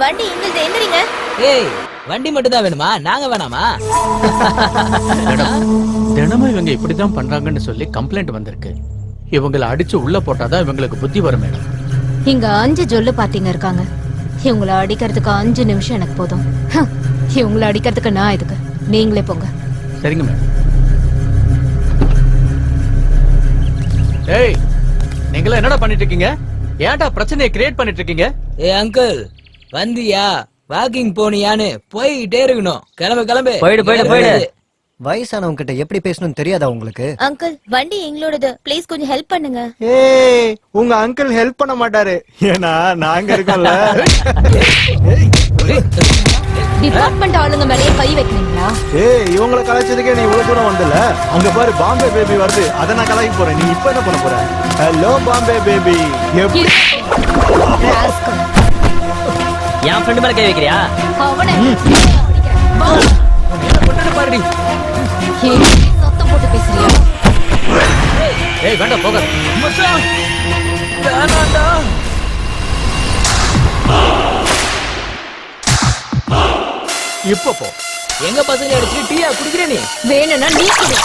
வண்டி எங்களுது எந்திரிங்க. ஏய் வண்டி மட்டும் தான் வேணுமா? நாங்க வேணாமா? மேடம் தினமும் இவங்க இப்படிதான் பண்றாங்கன்னு சொல்லி கம்ப்ளைண்ட் வந்திருக்கு. இவங்களை அடிச்சு உள்ள போட்டாதான் இவங்களுக்கு புத்தி வரும் மேடம். இங்க அஞ்சு ஜொல்லு பாத்தீங்க இருக்காங்க. இவங்கள அடிக்கிறதுக்கு அஞ்சு நிமிஷம் எனக்கு போதும். இவங்கள அடிக்கிறதுக்கு நான் இதுக்கு நீங்களே போங்க. சரிங்க மேடம். ஏய் நீங்களா என்னடா பண்ணிட்டு இருக்கீங்க? ஏன்டா பிரச்சனையை கிரியேட் பண்ணிட்டு இருக்கீங்க? ஏ அங்கிள் வந்தியா? வாக்கிங் போனியான்னு போய்கிட்டே இருக்கணும். கிளம்பு கிளம்பு. போயிடு, போயிடு, போயிடு. வயசானவங்க கிட்ட எப்படி பேசணும்னு தெரியாதா உங்களுக்கு? அங்கிள் வண்டி எங்களோடது. ப்ளீஸ் கொஞ்சம் ஹெல்ப் பண்ணுங்க. ஏய் உங்க அங்கிள் ஹெல்ப் பண்ண மாட்டாரு. ஏன்னா நாங்க இருக்கோம்ல. டிபார்ட்மெண்ட் ஆளுங்க மேலேயே கை வைக்கிறீங்களா? ஏய் இவங்கள கலாய்ச்சதுக்கே நீ இவ்வளவு தூரம் வந்தல? அங்க பாரு பாம்பே பேபி வருது. அத நான் கலாய்க்க போறேன். நீ இப்ப என்ன பண்ண போற? Hello Bombay baby Rascal. என் ஃப்ரெண்டு மேல கை வைக்கிறியா? அவனை பாருடி சத்தம் போட்டு பேசுறியா? ஏய் வேண்டாம் போக மச்சான் வேணாண்டா. இப்ப போ. எங்க பசங்க அடிச்சு டீயா குடிக்கிற நீ? வேணும்னா நீ கொடு.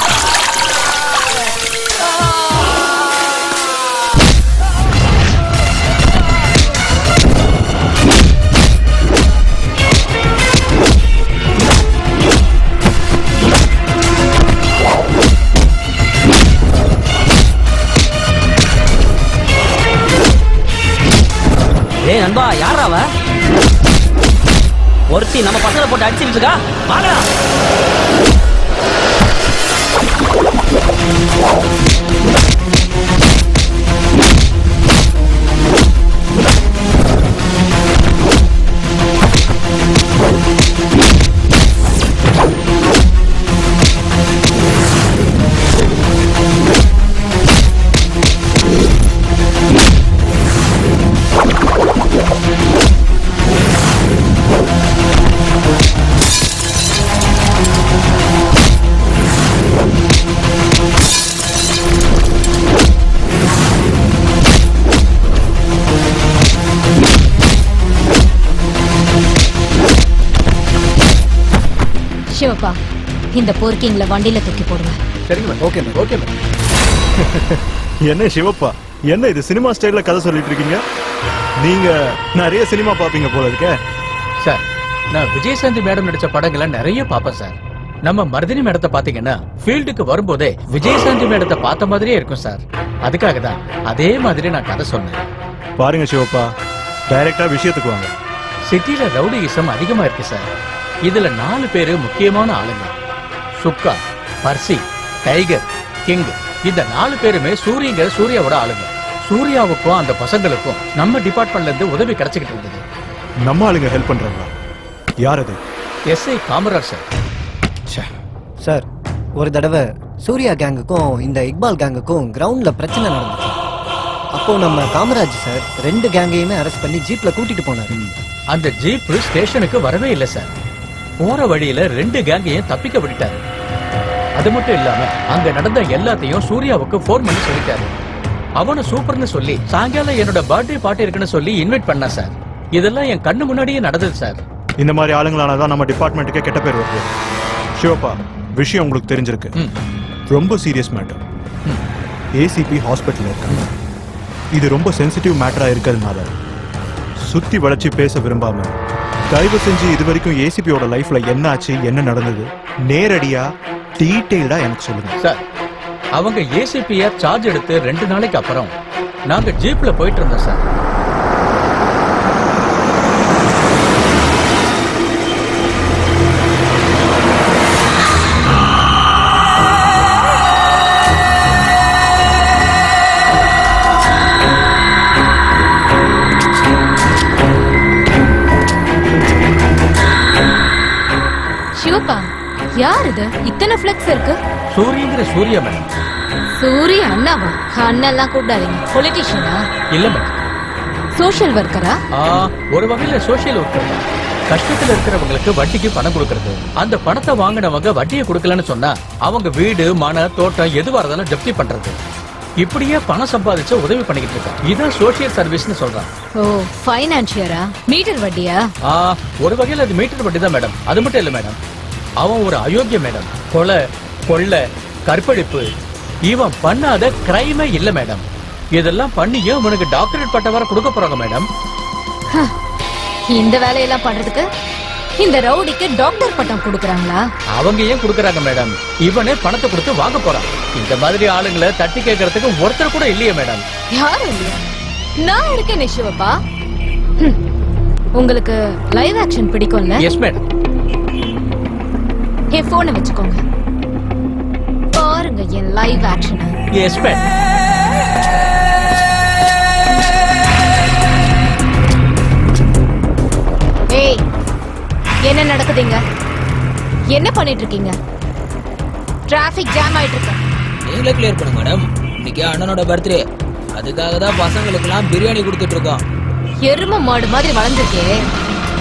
நண்பா யாரா அவ? ஒருத்தி நம்ம பசங்களை போட்டு அடிச்சுட்டு இருக்கா? வாங்கடா சிவப்பா இந்த போர்க்கிங்ல வண்டியில தூக்கி போடுங்க. சரிங்க மேடம் ஓகே ஓகே என்ன சிவப்பா என்ன இது சினிமா ஸ்டைல்ல கதை சொல்லிட்டு இருக்கீங்க? நீங்க நிறைய சினிமா பாப்பீங்க போல இருக்கே. சார் நான் விஜயசாந்தி மேடம் நடிச்ச படங்களை நிறைய பார்ப்பேன் சார். நம்ம மருதினி மேடத்தை பாத்தீங்கன்னா ஃபீல்டுக்கு வரும்போதே விஜயசாந்தி மேடத்தை பார்த்த மாதிரியே இருக்கும் சார். அதுக்காக தான் அதே மாதிரி நான் கதை சொன்னேன். பாருங்க சிவப்பா டைரக்டா விஷயத்துக்கு வாங்க. சிட்டில ரவுடியிசம் அதிகமா இருக்கு சார். இதுல நாலு பேரு முக்கியமான ஆளுங்க. Sukka Percy Tiger King. இந்த நாலு பேருமே சூரியங்க சூர்யாவோட ஆளுங்க. சூர்யாவுக்கும் அந்த பசங்களுக்கும் நம்ம டிபார்ட்மெண்ட்ல இருந்து உதவி கிடைச்சிக்கிட்டு இருந்தது. நம்ம ஆளுங்க ஹெல்ப் பண்றாங்களா? யார் அது? SI Kamaraj sir. சார் ஒரு தடவை சூர்யா கேங்குக்கும் இந்த இக்பால் கேங்குக்கும் கிரவுண்ட்ல பிரச்சனை நடந்துச்சு. அப்போ நம்ம காமராஜ் சார் ரெண்டு கேங்கையுமே அரெஸ்ட் பண்ணி ஜீப்ல கூட்டிட்டு போனாரு. அந்த ஜீப் ஸ்டேஷனுக்கு வரவே இல்லை சார். போற வழியில ரெண்டு கேங்கையும் தப்பிக்க விட்டுட்டாரு. அது மட்டும் இல்லாம அங்க நடந்த எல்லாத்தையும் சூர்யாவுக்கு ஃபோன் பண்ணி சொல்லிட்டாரு. அவன சூப்பர்னு சொல்லி சாயங்காலம் என்னோட பர்த்டே பார்ட்டி இருக்குன்னு சொல்லி இன்வைட் பண்ணா சார். இதெல்லாம் என் கண்ணு முன்னாடியே நடந்தது சார். இந்த மாதிரி ஆளுங்களானதான் நம்ம டிபார்ட்மெண்ட்டுக்கே கெட்ட பேர் வருது. சிவப்பா விஷயம் உங்களுக்கு தெரிஞ்சிருக்கு. ரொம்ப சீரியஸ் மேட்டர் ஏசிபி ஹாஸ்பிட்டல் இருக்காங்க. இது ரொம்ப சென்சிட்டிவ் மேட்டரா இருக்கிறதுனால சுத்தி வளைச்சு பேச விரும்பாம தயவு செஞ்சு இது வரைக்கும் ஏசிபியோட லைஃப்ல என்ன ஆச்சு என்ன நடந்தது? நேரடியா டீட்டெயில்டா எனக்கு சொல்லுங்க. சார் அவங்க ஏசிபிய சார்ஜ் எடுத்து ரெண்டு நாளைக்கு அப்புறம் நாங்க ஜீப்ல போயிட்டு இருந்தோம் சார். யார் இது? இத்தனை ஃபிளக்ஸ் இருக்கு? சூரியங்கிற சூர்யா மேடம். சூரிய அண்ணாவா? அண்ணெல்லாம் கூப்பிடாதீங்க. பொலிட்டிஷியனா இல்ல மேடம். சோஷியல் ஒர்க்கரா ஒரு வகையில சோசியல் ஒர்க்கர் தான் கஷ்டத்துல இருக்கிறவங்களுக்கு வட்டிக்கு பணம் கொடுக்கறது. அந்த பணத்தை வாங்கினவங்க வட்டியை கொடுக்கலன்னு சொன்னா அவங்க வீடு மன தோட்டம் எதுவா இருந்தாலும் ஜப்தி பண்றது. இப்படியே பணம் சம்பாதிச்சு உதவி பண்ணிக்கிட்டு இருக்கான் இதான் சோசியல் சர்வீஸ்னு சொல்றான். ஓ ஃபைனான்சியரா மீட்டர் வட்டியா? ஒரு வகையில் அது மீட்டர் வட்டி தான் மேடம். அது மட்டும் இல்ல மேடம். அவன் ஒரு அயோக்கிய மேடம். கொலை கொள்ளை கற்பழிப்பு. இவன் பண்ணாத கிரைமே இல்ல மேடம். இதெல்லாம் பண்ணியும் இவனுக்கு டாக்டரேட் பட்டம் வர கொடுக்க போறாங்க மேடம்? இந்த வேலையெல்லாம் பண்றதுக்கு இந்த ரவுடிக்கு டாக்டர் பட்டம் கொடுக்கறாங்களா? அவங்க ஏன் கொடுக்கறாங்க மேடம்? இவனே பணத்தை கொடுத்து வாங்க போறான். இந்த மாதிரி ஆளுங்களை தட்டி கேட்கறதுக்கு ஒருத்தர் கூட இல்லையே மேடம். யாரும் இல்லையா? நான் இருக்கேன் நிஷுவப்பா. உங்களுக்கு லைவ் ஆக்ஷன் பிடிக்கும்ல? எஸ் மேடம் என் போனை வச்சுக்கோங்க. பாருங்க என் லைவ் ஆக்ஷனை எஸ் மேடம் ஏய் என்ன நடக்குதுங்க? என்ன பண்ணிட்டு இருக்கீங்க டிராபிக் ஜாம் ஆயிட்டு இருக்கு நீங்களே கிளியர் பண்ணுங்க மேடம் இன்னைக்கு அண்ணனோட பர்த்டே அதுக்காக தான் பசங்களுக்கெல்லாம் பிரியாணி கொடுத்துட்டு இருக்கோம் எரும மாடு மாதிரி வளர்ந்துருக்கே.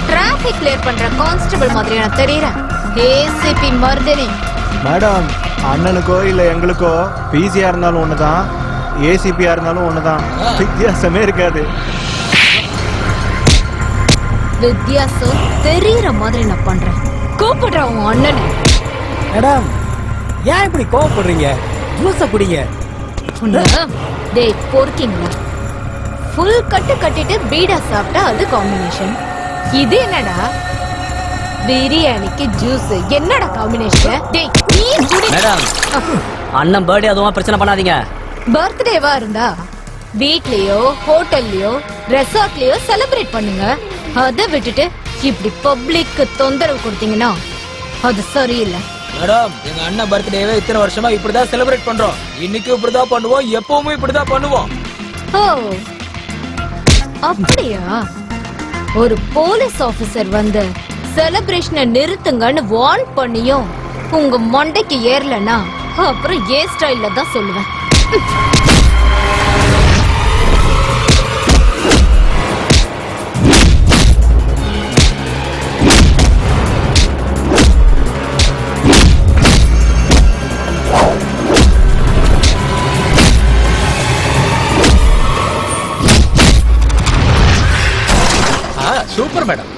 டிராபிக் கிளியர் பண்ற கான்ஸ்டபிள் மாதிரி நான் தெரியறேன். ஏசிபி மர்தினி மேடம் அண்ணனுக்கோ இல்ல எங்களுக்கோ பிசியா இருந்தாலும் ஒண்ணுதான் ஏசிபியா இருந்தாலும் ஒண்ணுதான். வித்தியாசமே இருக்காது. வித்தியாசம் தெரியற மாதிரி நான் பண்றேன். கூப்பிடுற உன் அண்ணனை. மேடம் ஏன் இப்படி கோவப்படுறீங்க? ஜூஸ குடிங்க. உன்னை? டேய் பொறுக்கீங்களா ஃபுல் கட்டு கட்டிட்டு பீடா சாப்பிட்டா அது காம்பினேஷன் இது என்னடா? பிரியாணிக்கு ஜூஸ் என்னடா காம்பினேஷன் டேய் நீ குடி. மேடம் அண்ணன் பர்த்டே அதுவும் பிரச்சனை பண்ணாதீங்க. பர்த்டேவா இருந்தா வீட்லயோ ஹோட்டல்லயோ ரெசார்ட்லயோ செலிப்ரேட் பண்ணுங்க. அத விட்டுட்டு இப்படி பப்ளிக்கு தொந்தரவு கொடுத்தீங்கன்னா அது சரியில்லை. மேடம் எங்க அண்ணன் பர்த்டேவே இத்தனை வருஷமா இப்படிதான் செலிப்ரேட் பண்றோம். இன்னைக்கு இப்படிதான் பண்ணுவோம் எப்பவுமே இப்படிதான் பண்ணுவோம். ஓ அப்படியா? ஒரு போலீஸ் ஆபீசர் வந்து செலிப்ரேஷனை நிறுத்துங்கன்னு வார்ன் பண்ணியும் உங்க மண்டைக்கு ஏறலனா அப்புறம் ஏ ஸ்டைல்ல தான் சொல்லுவேன். Super madam.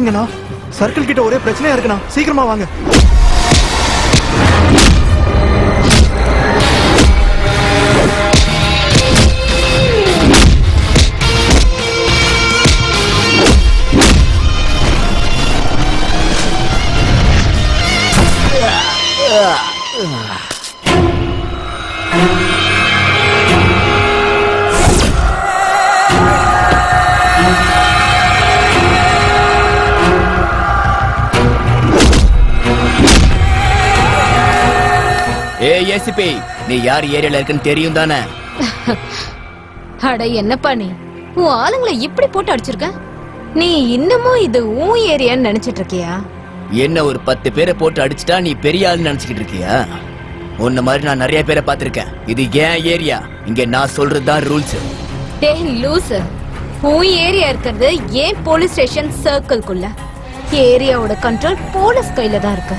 எங்க இருக்கீங்கண்ணா சர்க்கிள் கிட்ட ஒரே பிரச்சனையா இருக்குண்ணா. சீக்கிரமா வாங்க. ஏசிபி நீ யார் ஏரியால இருக்குன்னு தெரியும் தானே? அட என்னப்பா நீ? உன் ஆளுங்களை இப்படி போட்டு அடிச்சிருக்க? நீ இன்னமும் இது உன் ஏரியான்னு நினைச்சிட்டு இருக்கியா? என்ன ஒரு பத்து பேரை போட்டு அடிச்சிட்டா நீ பெரிய ஆள் நினைச்சுக்கிட்டு இருக்கியா? உன்ன மாதிரி நான் நிறைய பேரை பார்த்திருக்கேன். இது ஏன் ஏரியா. இங்க நான் சொல்றதுதான் ரூல்ஸ். டேய் லூசு. உன் ஏரியா இருக்கிறது ஏன் போலீஸ் ஸ்டேஷன் சர்க்கிள்குள்ள? ஏரியாவோட கண்ட்ரோல் போலீஸ் கையில தான் இருக்கு.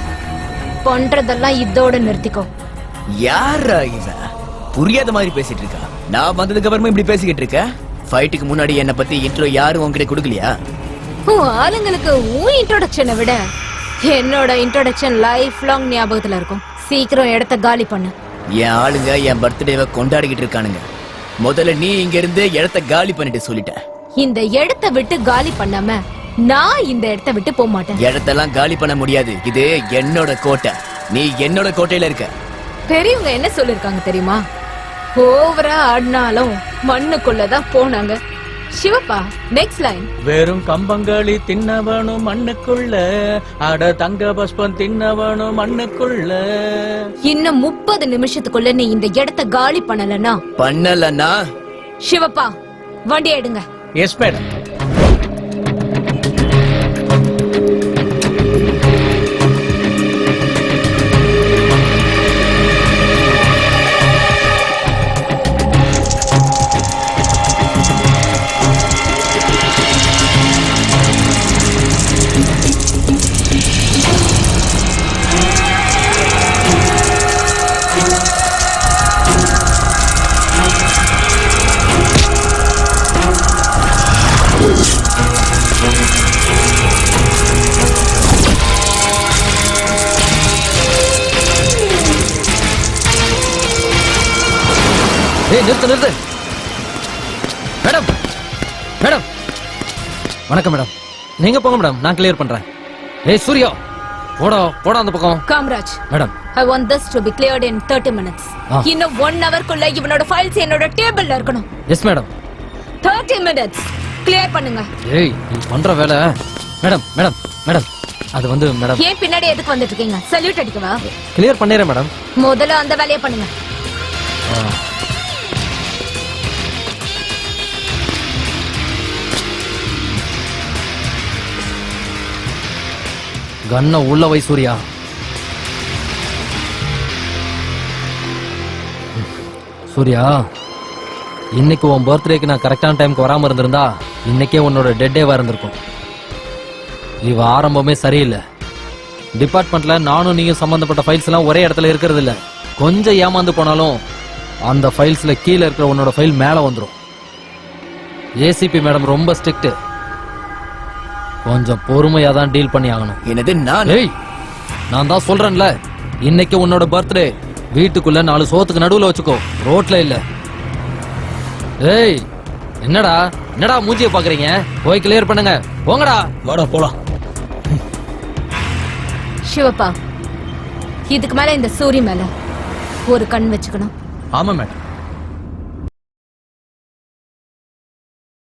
பண்றதெல்லாம் இதோட நிறுத்திக்கோ. யாரா இவன் புரியாத மாதிரி பேசிட்டு இருக்கா. நான் வந்ததுக்கு அப்புறமா இப்படி பேசிக்கிட்டு இருக்க? ஃபைட்டுக்கு முன்னாடி என்ன பத்தி இன்ட்ரோ யாரும் உன்கிட்ட கொடுக்கலையா? உன் ஆளுங்களுக்கு உன் இன்ட்ரோடக்ஷனை விட என்னோட இன்ட்ரோடக்ஷன் லைஃப் லாங் ஞாபகத்துல இருக்கும். சீக்கிரம் இடத்த காலி பண்ணு. என் ஆளுங்க என் பர்த்டேவை கொண்டாடிக்கிட்டு இருக்கானுங்க. முதல்ல நீ இங்க இருந்து இடத்த காலி பண்ணிட்டு சொல்லிட்டேன் இந்த இடத்த விட்டு காலி பண்ணாம நான் இந்த இடத்த விட்டு போக மாட்டேன் இடத்தெல்லாம் காலி பண்ண முடியாது. இது என்னோட கோட்டை. நீ என்னோட கோட்டையில இருக்க. பெரியவங்க என்ன சொல்லிருக்காங்க தெரியுமா? ஓவரா ஆடினாலும் மண்ணுக்குள்ளதான் போனாங்க. சிவப்பா நெக்ஸ்ட் லைன் வெறும் கம்பங்களி தின்னவனும் மண்ணுக்குள்ள அட தங்க பஸ்பம் தின்னவனும் மண்ணுக்குள்ள. இன்னும் முப்பது நிமிஷத்துக்குள்ள நீ இந்த இடத்த காலி பண்ணலனா? பண்ணலன்னா சிவப்பா வண்டி எடுங்க. எஸ் மேடம் ஏய் நிறுத்து நிறுத்து. Madam madam. வணக்கம் மேடம். நீங்க போங்க மேடம். நான் கிளியர் பண்றேன். ஏய் சூர்யா போடா போடா அந்த பக்கம். Kamaraj madam. I want this to be cleared in 30 minutes. இன்னும் ஒன் ஹவர்க்குள்ள இவனோட ஃபைல்ஸ் என்னோட டேபிள்ல இருக்கணும். Yes madam. 30 மினிட்ஸ் கிளியர் பண்ணுங்க. ஏய் நீ பண்ற வேலை. Madam madam madam. அது வந்து மேடம். ஏன் பின்னாடி எதுக்கு வந்துட்டு இருக்கீங்க? சல்யூட் அடிக்கவா? கிளியர் பண்ணிடுறேன் மேடம். முதல்ல அந்த வேலையை பண்ணுங்க. கண்ணை உள்ள வை சூர்யா. சூர்யா இன்னைக்கு உன் பர்த்டேக்கு நான் கரெக்டான டைமுக்கு வராமல் இருந்திருந்தா இன்னைக்கே உன்னோட டெட்டேவா இருந்திருக்கும். இவ ஆரம்பமே சரியில்லை. டிபார்ட்மெண்ட்ல நானும் நீயும் சம்பந்தப்பட்ட ஃபைல்ஸ் எல்லாம் ஒரே இடத்துல இருக்கிறது இல்ல கொஞ்சம் ஏமாந்து போனாலும் அந்த ஃபைல்ஸ்ல கீழே இருக்கிற உன்னோட ஃபைல் மேலே வந்துடும் ஏசிபி மேடம் ரொம்ப ஸ்ட்ரிக்ட்டு கொஞ்சம் பொறுமையா தான் டீல் பண்ணி ஆகணும் என்னது நான்? ஏய் நான் தான் சொல்றேன்ல. இன்னைக்கு உன்னோட பர்த்டே வீட்டுக்குள்ள நாலு சோத்துக்கு நடுவுல வச்சுக்கோ. ரோட்ல இல்ல. ஏய் என்னடா? என்னடா மூஞ்சிய பாக்குறீங்க? போய் கிளியர் பண்ணுங்க. போங்கடா. வாடா போலாம். சிவப்பா இதுக்கு மேல இந்த சூரி மேல ஒரு கண் வச்சுக்கணும். ஆமா மேடம்.